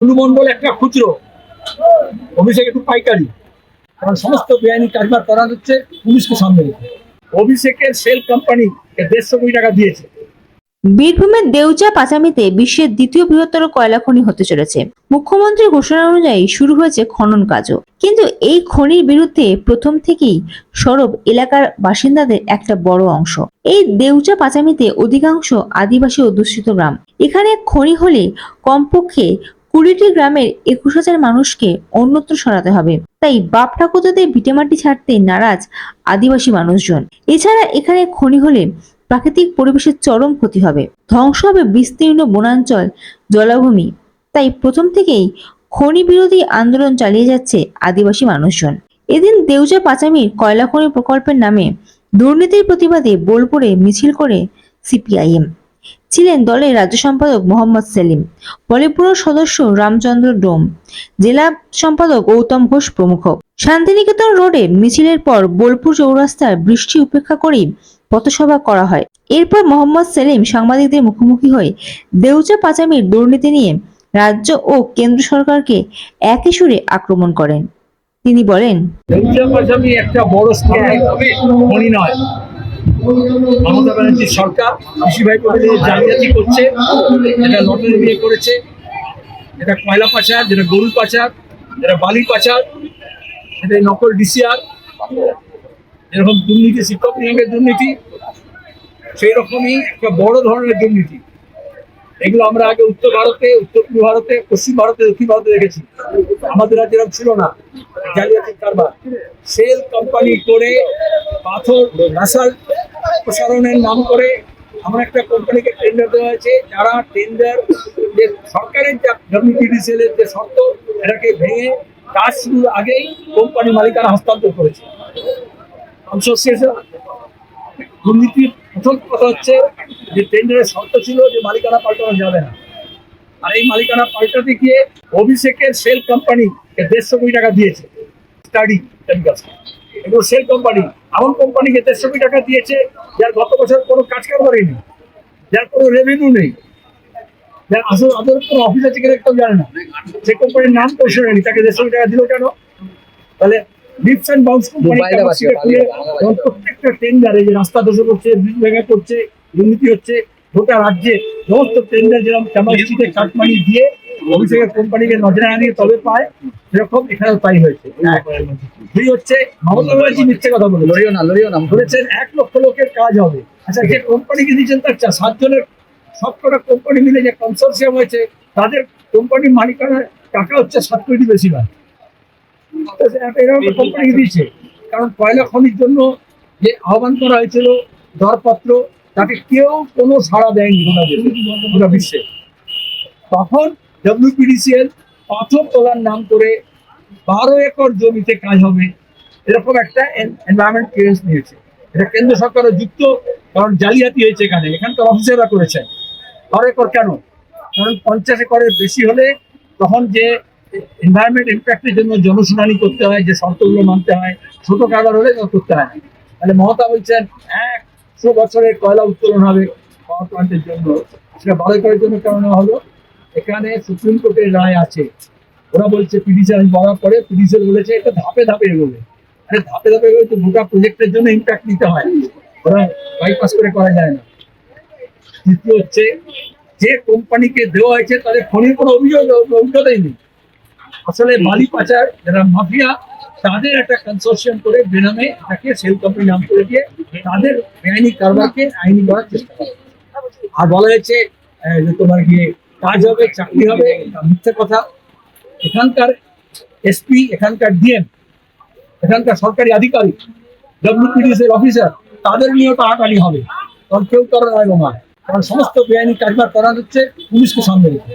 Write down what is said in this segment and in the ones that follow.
অনুমণ্ডল একটা খুচরো। অভিষেক একটু পাইকারি। কারণ সমস্ত বেআইনি কারবার করা হচ্ছে পুলিশকে সামনে অভিষেকের সেল কোম্পানি দেড়শো কোটি টাকা দিয়েছে। বীরভূমের দেউচা পাচামিতে বিশ্বের দ্বিতীয় বৃহত্তর কয়লা খনি হতে চলেছে। মুখ্যমন্ত্রীর ঘোষণা অনুযায়ী শুরু হয়েছে খনন কাজও। কিন্তু এই খনির বিরুদ্ধে প্রথম থেকেই সরব এলাকার বাসিন্দাদের একটা বড় অংশ। এই দেউচা পাচামিতে অধিকাংশ আদিবাসী অধ্যুষিত গ্রাম। এখানে খনি হলে কমপক্ষে কুড়িটি গ্রামের একুশ হাজার মানুষকে অন্যত্র সরাতে হবে। তাই বাপ ঠাকুরদের ভিটেমাটি ছাড়তে নারাজ আদিবাসী মানুষজন। এছাড়া এখানে খনি হলে প্রাকৃতিক পরিবেশের চরম ক্ষতি হবে। ধ্বংস হবে বিস্তীর্ণ বনাঞ্চল, জলাভূমি। তাই প্রথম থেকেই খনি বিরোধী আন্দোলন চালিয়ে যাচ্ছে আদিবাসী মানুষজন। এদিন দেউজা পাচামির কয়লা খনি প্রকল্পের নামে দুর্নীতির প্রতিবাদে বোলপুরে মিছিল করে সিপিআইএম। ছিলেন দলের রাজ্য সম্পাদক মোহাম্মদ সেলিম পলিপুর সদস্য রামচন্দ্র ডোম, জেলা সম্পাদক গৌতম ঘোষ প্রমুখ। শান্তিনিকেতন রোডে মিছিলের পর বোলপুর চৌরাস্তার বৃষ্টি উপেক্ষা করেই পথসভা করা হয়। এরপর মোহাম্মদ সেলিম সাংবাদিকদের মুখোমুখি হয়ে দেউচা পাচামির দুর্নীতি নিয়ে রাজ্য ও কেন্দ্র সরকারকে একই সুরে আক্রমণ করেন। তিনি বলেন একটা বড় মমতা ব্যানার্জির সরকার, কৃষি ভাই জালিয়াতি করছে, এটা লটারি বিয়ে করেছে, এটা কয়লা পাচার, যেটা গরু পাচার, যেটা বালি পাচার, এটা নকল ডিসিআর দুর্নীতি, শিক্ষক নিয়োগের দুর্নীতি সেই রকমই একটা বড় ধরনের দুর্নীতি। এগুলো আমরা আগে উত্তর ভারতে, উত্তর পূর্ব ভারতে, পশ্চিম ভারতে, দক্ষিণ ভারতে দেখেছি। আমাদের রাজ্যে এরকম ছিল না, জালিয়াতির কারবার। সেল কোম্পানি করে পাথর রাসাল প্রসারণের নাম করে আমার একটা কোম্পানিকে টেন্ডার দেওয়া হয়েছে, যারা টেন্ডার যে সরকারের যা ডব্লিউপিডিসিএল এর যে শর্ত, এটাকে ভেঙে কাজ শুরুর আগেই কোম্পানি মালিকানা হস্তান্তর করেছে। দুর্নীতির প্রথম কথা হচ্ছে যে টেন্ডারের শর্ত ছিল যে মালিকানা পাল্টানো যাবে না। আর এই মালিকানা পাল্টাতে গিয়ে অভিষেকের সেল কোম্পানি দেড়শো কোটি টাকা দিয়েছে। স্টাডি এগুলো সেল কোম্পানি এমন কোম্পানিকে দেড়শো কোটি টাকা দিয়েছে যার গত বছর কোনো কাজ কারবারই নেই যার কোনো রেভিনিউ নেই। যার আসল আদর কোনো অফিস আছে কিনা কেউ জানে না। যে কোম্পানির নাম তো শোনেনি তাকে দেড়শো কোটি টাকা দিল কেন? তাহলে লিপস অ্যান্ড বাউন্স কোম্পানি। এবং প্রত্যেকটা টেন্ডারে যে রাস্তা ধসে করছে ব্রিজ ভেঙে করছে দুর্নীতি হচ্ছে গোটা রাজ্যে সমস্ত টেন্ডার যেরকম ক্যাপাসিটিতে কাটমানি দিয়ে অভিষেকের কোম্পানিকে নজরে আনিয়ে তবে পায় সেরকম এখানেও তাই হয়েছে। দুই হচ্ছে মমতা ব্যানার্জি মিথ্যে কথা বলে লড়িও না লড়িও না বলেছেন এক লক্ষ লোকের কাজ হবে। আচ্ছা যে কোম্পানিকে দিয়েছেন তার সাতজনের সবকটা কোম্পানি মিলে যে কনসোর্সিয়াম হয়েছে তাদের কোম্পানির মালিকানার টাকা হচ্ছে সাত কোটি বেশি তো এরকম কোম্পানিকে দিয়েছে? কারণ কয়লা খনির জন্য যে আহ্বান করা হয়েছিল দরপত্র তাকে কেউ কোনো সাড়া দেয়নি গোটা বিশ্বে। তখন ডব্লিউপিডিসিএল পাথর তোলার নাম করে বারো একর জমিতে কাজ হবে। এরকম একটা এনভায়রনমেন্ট ক্লিয়ারেন্স নিয়েছে। এটা কেন্দ্র সরকারও যুক্ত, কারণ জালিয়াতি হয়েছে এখানে। এখানকার অফিসাররা করেছেন। বারো একর কেন? কারণ পঞ্চাশ একরের বেশি হলে তখন যে এনভায়রনমেন্ট ইম্প্যাক্টের জন্য জনশুনানি করতে হয়, যে শর্তগুলো মানতে হয়, ছোট কারবার হলে করতে হয় না। তাহলে মমতা বলছেন, একশো বছরের কয়লা উত্তোলন হবে পাওয়ার প্লান্টের জন্য। সেটা বারো একরের জন্য কেন হলো? এখানে সুপ্রিম কোর্টের রায় আছে। ওরা বলছে পিডিসি আমি বলার পরে পিডিসি বলেছে এটা ধাপে ধাপে এগোবে। আরে ধাপে ধাপে এগোবে তো গোটা প্রজেক্টের জন্য ইম্প্যাক্ট নিতে হয়। ওরা বাইপাস করে করা যায় না। তৃতীয় হচ্ছে, যে কোম্পানিকে দেওয়া হয়েছে তাদের খনির কোনো অভিযোগ অভিজ্ঞতাই নেই। আসলে মালি পাচার যারা মাফিয়া তাদের একটা কনসোর্সিয়াম করে বেনামে তাকে সেল কোম্পানি নাম করে দিয়ে তাদের বেআইনি কারবারকে আইনি করার চেষ্টা করে। আর বলা হয়েছে তোমার গিয়ে কাজ হবে চাকরি হবে মিথ্যে কথা। এখানকার এসপি এখানকার ডিএম এখানকার সরকারি আধিকারিক ডব্লিউপিডিসি এর অফিসার তাদের নিয়েও টাকাটানি হবে। কারণ কেউ কারও নয় বোমা কারণ সমস্ত বেআইনি কারবার করা হচ্ছে পুলিশকে সামনে রেখে।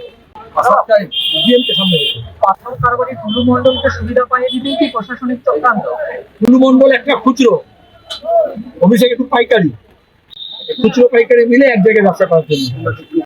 একটা খুচরো। অভিষেক একটু পাইকারি। খুচরো পাইকারি মিলে এক জায়গায় ব্যবসা করার জন্য।